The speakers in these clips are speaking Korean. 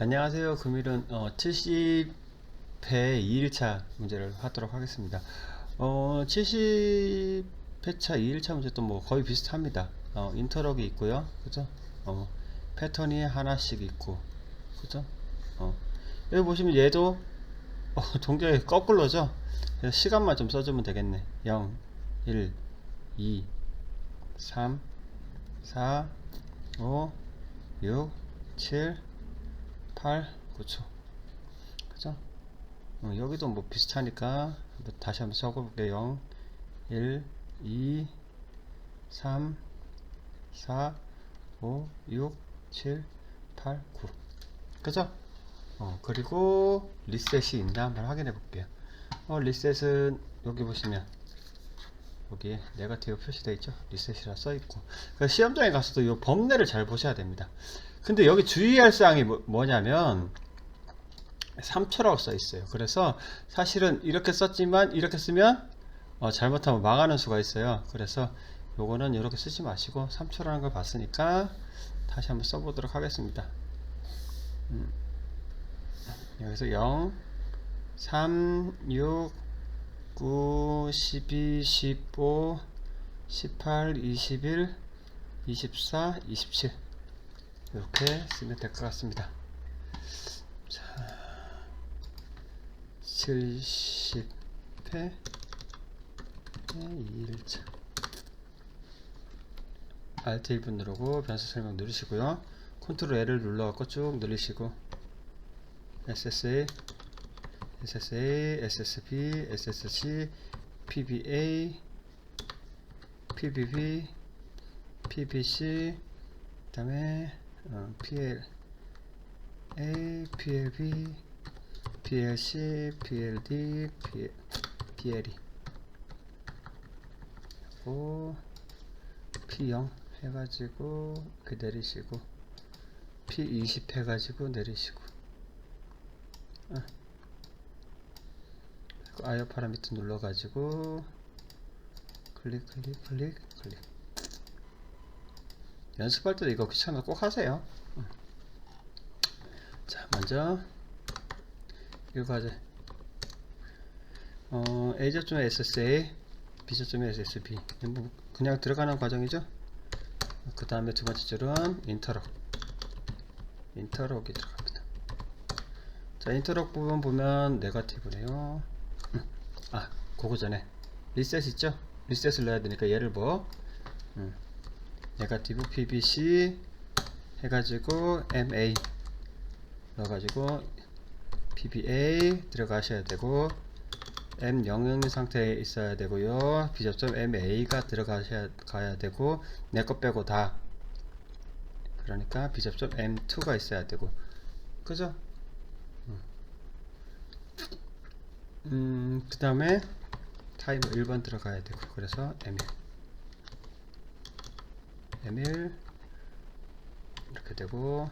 안녕하세요. 금일은 어, 70회 2일차 문제를 하도록 하겠습니다. 어, 70회차 2일차 문제도 뭐 거의 비슷합니다. 어, 인터럭이 있고요. 그죠? 어, 패턴이 하나씩 있고. 그죠? 어, 여기 보시면 얘도 어, 동작이 거꾸로죠? 시간만 좀 써주면 되겠네. 0, 1, 2, 3, 4, 5, 6, 7, 8, 9초. 그죠? 어, 여기도 뭐 비슷하니까 다시 한번 적어볼게요. 0, 1, 2, 3, 4, 5, 6, 7, 8, 9. 그죠? 어, 그리고 리셋이 있나 한번 확인해 볼게요. 어, 리셋은 여기 보시면 여기 네거티브 표시되어 있죠? 리셋이라 써 있고. 그 시험장에 가서도 이 범례를 잘 보셔야 됩니다. 근데 여기 주의할 사항이 뭐, 냐면 3초라고 써 있어요. 그래서 사실은 이렇게 썼지만 이렇게 쓰면 어, 잘못하면 망하는 수가 있어요. 그래서 요거는 이렇게 쓰지 마시고 3초라는 걸 봤으니까 다시 한번 써보도록 하겠습니다. 음. 여기서 0, 3, 6, 9, 12, 15, 18, 21, 24, 27 이렇게 쓰면 될 것 같습니다. 자, 70회 2일차 Alt 1분 누르고 변수 설명 누르시고요. 컨트롤 L을 눌러갖고 쭉 누르시고 SSA SSA, SSB, SSC, PBA, PBB, PBC, 그 다음에 어, PL, A, PLB, PLC, PLD, PL, PLE 하고 P0 해가지고 그 내리시고 P20 해가지고 내리시고. 아. 아이어 파라미터 눌러가지고 클릭 클릭 클릭 클릭 연습할 때도 이거 귀찮아. 꼭 하세요. 응. 자 먼저 이거 하자. 어, A저점에 SSA B저점에 SSB 뭐 그냥 들어가는 과정이죠? 그 다음에 두 번째 줄은 인터럭 인터럭이 들어갑니다. 자 인터럭 부분 보면 네거티브네요. 아 그거 전에 리셋 있죠? 리셋을 넣어야 되니까 얘를 뭐? 음, 네가티브 pbc 해가지고 ma 넣어가지고 pba 들어가셔야 되고 m 0인 상태에 있어야 되고요. 비접점 ma가 들어가셔야 가야 되고 내 것 빼고 다. 그러니까 비접점 m2가 있어야 되고. 그죠? 음, 그 다음에 타이머 1번 들어가야 되고. 그래서 M1 M1 이렇게 되고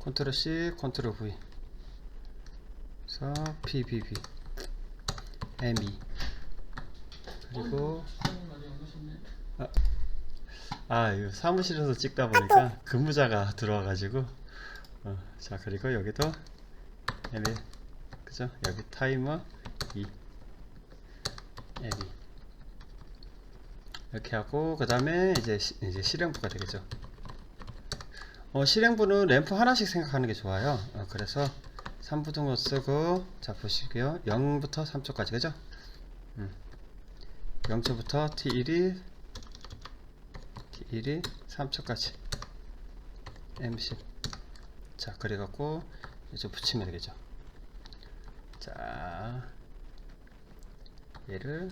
컨트롤 C 컨트롤 V. 그래서 PBB M2 그리고 아, 아 이거 사무실에서 찍다 보니까 근무자가 들어와가지고 어, 자 그리고 여기도 M1 그죠? 여기 타이머 2 L2 이렇게 하고 그 다음에 이제 시, 이제 실행부가 되겠죠. 어, 실행부는 램프 하나씩 생각하는 게 좋아요. 어, 그래서 3부등호 쓰고 자 보시고요. 0부터 3초까지 그죠? 음. 0초부터 T1이 T1이 3초까지 M10 자 그래갖고 이제 붙이면 되겠죠. 자, 얘를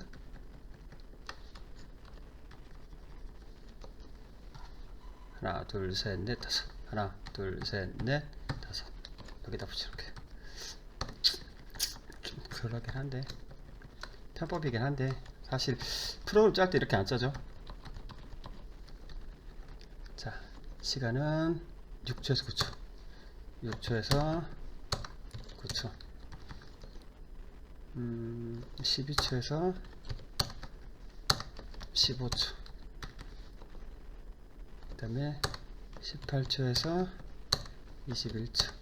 하나, 둘, 셋, 넷, 다섯. 하나, 둘, 셋, 넷, 다섯. 여기다 붙여놓게. 좀 그러긴 한데 편법이긴 한데 사실 프로그램 짤 때 이렇게 안 짜죠. 자, 시간은 6초에서 9초. 6초에서 9초. 음, 12초에서 15초. 그 다음에 18초에서 21초.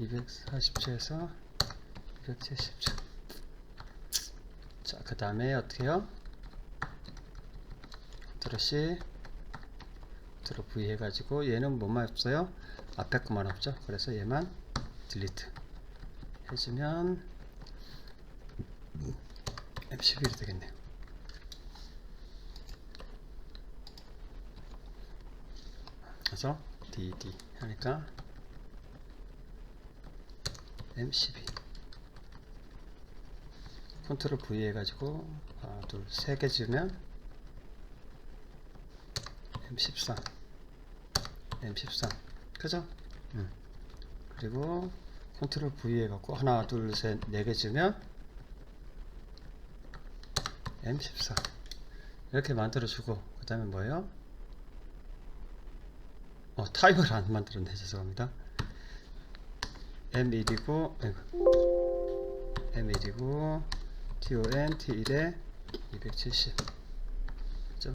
240초에서 270초. 자그 다음에 어떻게 해요? 컨트롤 컨트롤 V 해가지고 얘는 뭐만 없어요? 앞에 것만 없죠? 그래서 얘만 딜리트 해주면 M11이 되겠네요 그래서 DD 하니까 M12 컨트롤 V 해가지고 하나 둘세 개 지으면 M13 M13 그죠? 음. 그리고 컨트롤 V 해갖고 하나 둘셋네 개 지으면 M14 이렇게 만들어주고 그 다음에 뭐예요? 어 타이머를 안 만들었네 죄송합니다. M1이고 M1이고. TON T1에 270 그죠?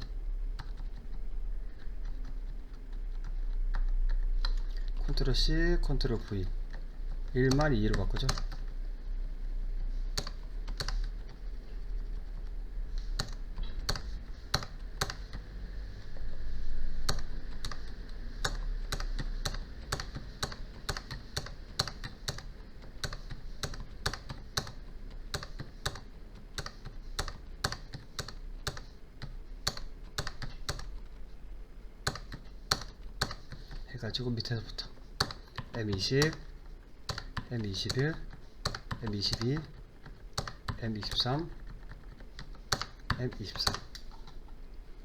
컨트롤 C 컨트롤 V. 1만 2로 바꾸죠 해가지고 밑에서부터 M20 M21 M22 M23 M24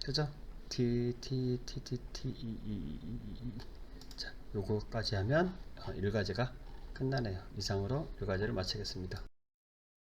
그죠? T T T T T E E E E E 자 요거까지 하면 어, 일과제가 끝나네요. 이상으로 일과제를 마치겠습니다